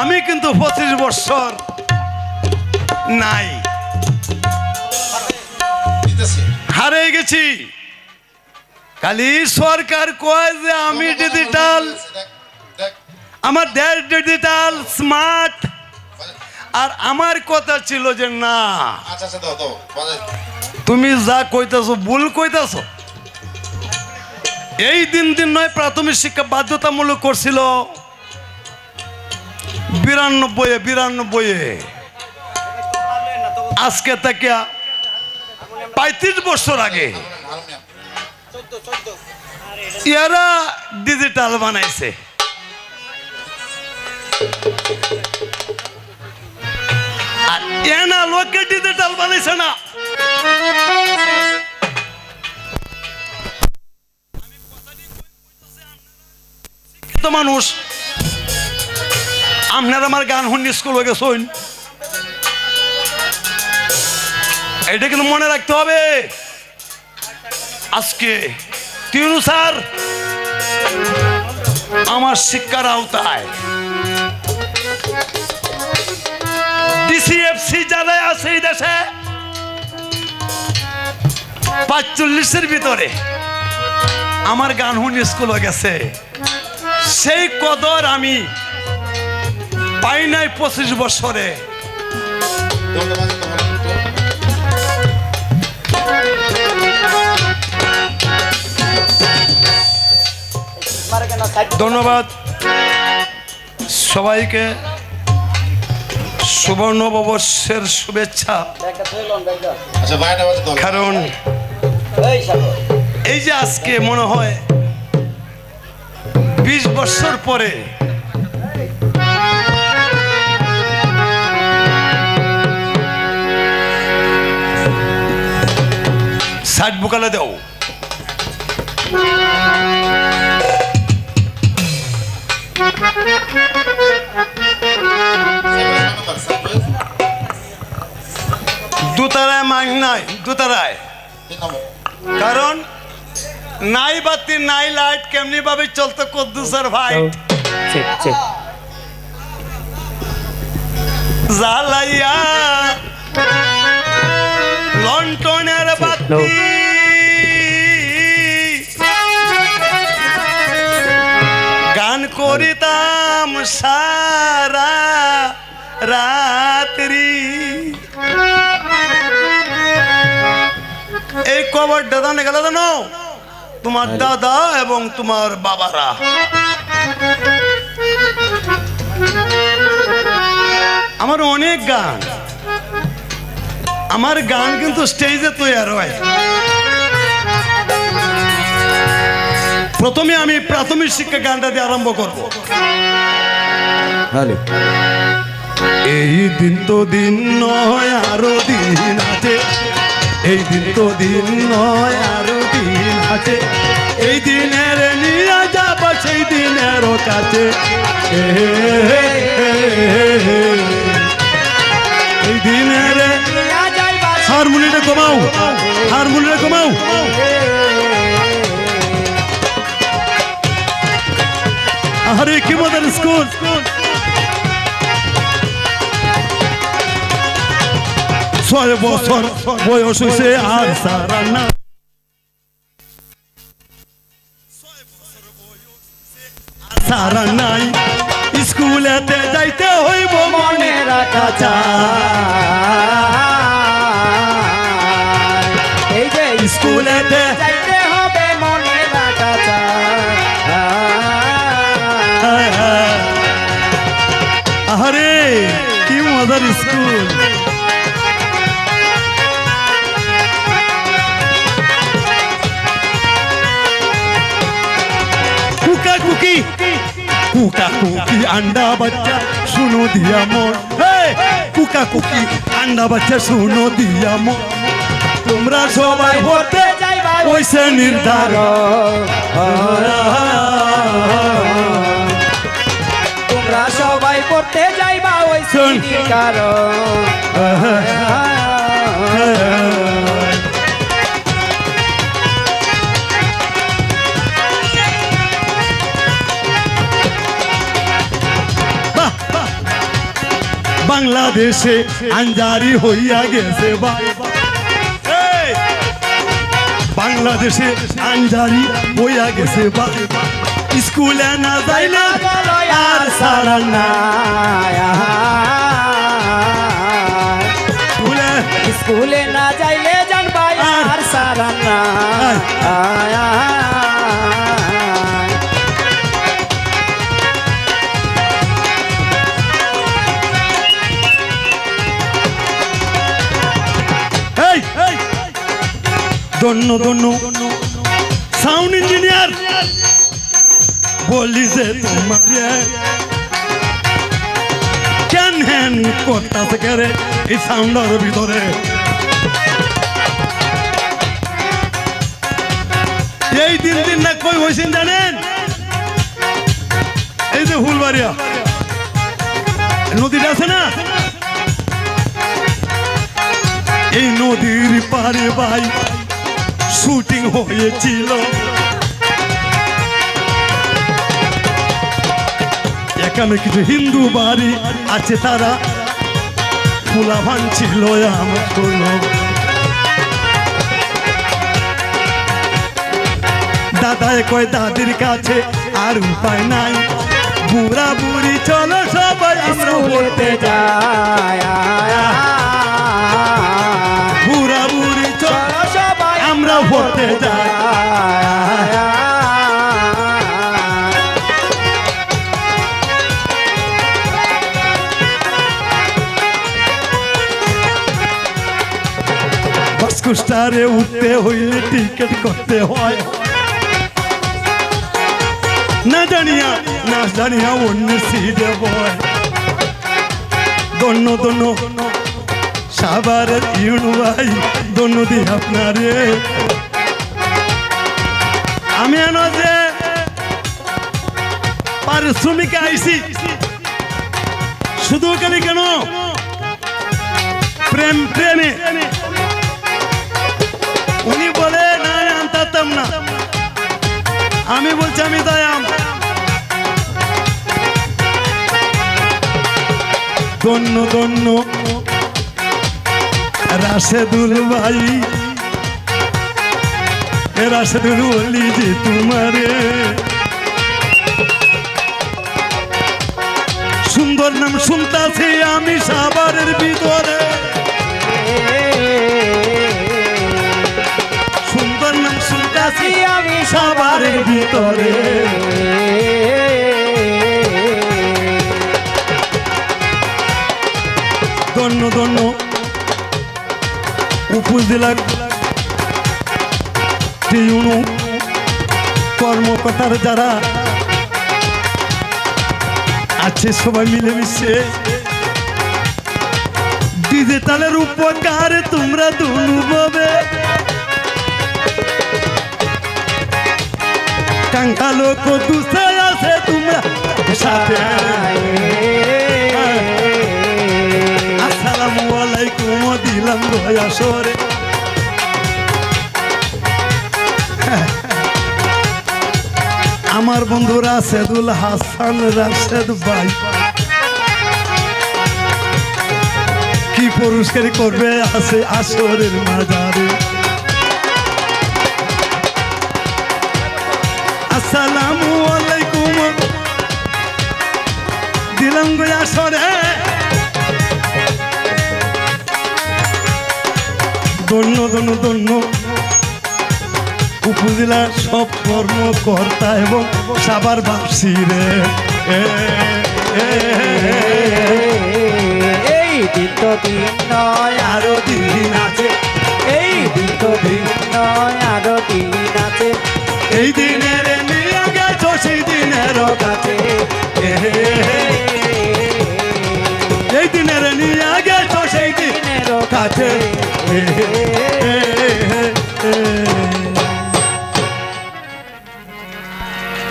আমি কিন্তু পঁচিশ বছর নাই। হারিয়ে গেছি। খালি সরকার কয় যে আমি ডিজিটাল আমার দেশ ডিজিটাল স্মার্ট আর আমার কথা ছিল যে না। তুমি যা কইতাছো, ভুল কইতাছো। এই দিন দিন নয়, প্রাথমিক শিক্ষা বাধ্যতামূলক করছিল। বিরানব্বই বিরানব্বই আজকে থেকে পঁয়ত্রিশ বছর আগে ইয়ারা ডিজিটাল বানাইছে। আর এনা লোকে ডিজিটাল বানাইছে না। মানুষ। আপনার আমার গান শুনি স্কুল গেছেন এটা কিন্তু মনে রাখতে হবে। আজকে তিনু স্যার আমার শিক্ষার আওতায় ডিসিএফসি যারাই আছে এই দেশে, পাঁচচল্লিশের ভিতরে আমার গান হুন স্কুল হয়ে গেছে। সেই কদর আমি পাই নাই পঁচিশ বছরে। ধন্যবাদ। সবাইকে শুভ নববর্ষের শুভেচ্ছা। কারণ এই যে আজকে মনে হয় বিশ বছর পরে ষাট বুকালে দাও। দুতারায় মাং নাই দুতারায়। কারণ নাই বাতি নাই লাইট কেমনি ভাবে চলতো কদ্দুসের ভাই? জ্বালাইয়া লন্ঠনের বাতি। করিতাম সারা রাত্রি। এই কবর দাদা গেল জানো? তোমার দাদা এবং তোমার বাবারা। আমার অনেক গান। আমার গান কিন্তু স্টেজে তৈরি হয়। প্রথমে আমি প্রাথমিক শিক্ষা গানটা দিয়ে আরম্ভ করব। হ্যালো এই দিন তো দিন নয় আরও দিন আছে। এই দিন তো দিন নয় আরও দিন আছে। এই দিনের নিয়ে যাব সেই দিনের কাছে। এই দিনের হারমোনিয়ামটা কমাও। হারমোনিয়ামটা কমাও। স্কুল। ছয় বছর বয়স হয়েছে আর সারা না সারা নাই। স্কুলেতে যাইতে হইব মনে রাখা এই যে স্কুলেতে যাইতে কুকা কুকি আন্ডা বাচ্চা শুনো দিয়া মোর কুকা কুকি আন্ডা বাচ্চা শুনো দিয়া মোর তোমরা সবাই হতে যাইবা ওইসে নির্ধারণ তোমরা সবাই পড়তে যাইবা ওই। কারণ বাংলাদেশে আঞ্জারি হইয়া গেছে বাংলাদেশে আঞ্জারি হইয়া গেছে স্কুলে না যাইলে আর সারা না স্কুলে না যাইলে জানবাই আর সারা না দন্য দন্য সাউন্ড ইঞ্জিনিয়ার বলি যে তোমার। কেন হ্যান করতাছে কেরে এই সাউন্ডের ভিতরে? এই দিন দিন না কই হয়েছেন জানেন? এই যে হুলবাড়িয়া। নদীটা আছে না? এই নদীর পারে ভাই শুটিং হয়েছিল এখানে কিছু হিন্দু বাড়ি আছে তারা ফুলা ভাঙছিল আমার দাদায় কয় দাদির কাছে আর উপায় নাই বুড়া বুড়ি চলো সবাই আমরা পড়তে যাই বুড়া বুড়ি আমরা পড়তে যাই। বাসকুস্টারে উঠতে হইলে টিকিট করতে হয়। না জানিয়া না জানিয়া অন্য সিটে বয় দন্য দন্য সাবারের ইউনু ভাই দন্য দি আপনারে। আমি এন যে পারিশ্রমিক আইসি শুধু কেন কেন? প্রেম, প্রেমে। উনি বলে, না আনতাম না। আমি বলছি, আমি দয়াম। দন্য দন্য রাশেদুল ভাই। রাশেদুল বলি যে তোমারে। সুন্দর নাম শুনতাছি আমি সাবারের ভিতরে। সুন্দর নাম শুনতাছি আমি সাবারের ভিতরে। উপজেলার টিউনু কর্মকর্তার যারা আছে সবাই মিলেমিশে। ডিজে তালের উপকার তোমরা দুনুভাবে কাঙ্কা লোক দুসে আছে তোমরা সাথে। আসসালামু আলাইকুম, দিলাম দয়া সরে। আমার বন্ধু রাশেদুল হাসান, রাশেদ ভাই। কি পুরস্কার করবে আছে আসরের মাজারে। আসসালামু আলাইকুম। দিলাম গো আসরে। ধন্য ধন্য ধন্য। উপজেলার সব কর্মকর্তা এবং সাবার বাসী রে। এই দিন তো দিন নয় আরও দিন আছে। এই দিন তো দিন নয় আরও দিন আছে। এই দিনের নিয়ে গেছো সেই দিনের কাছে। এই দিনের নিয়ে গেছো সেই দিন দিনেরও কাছে কাছে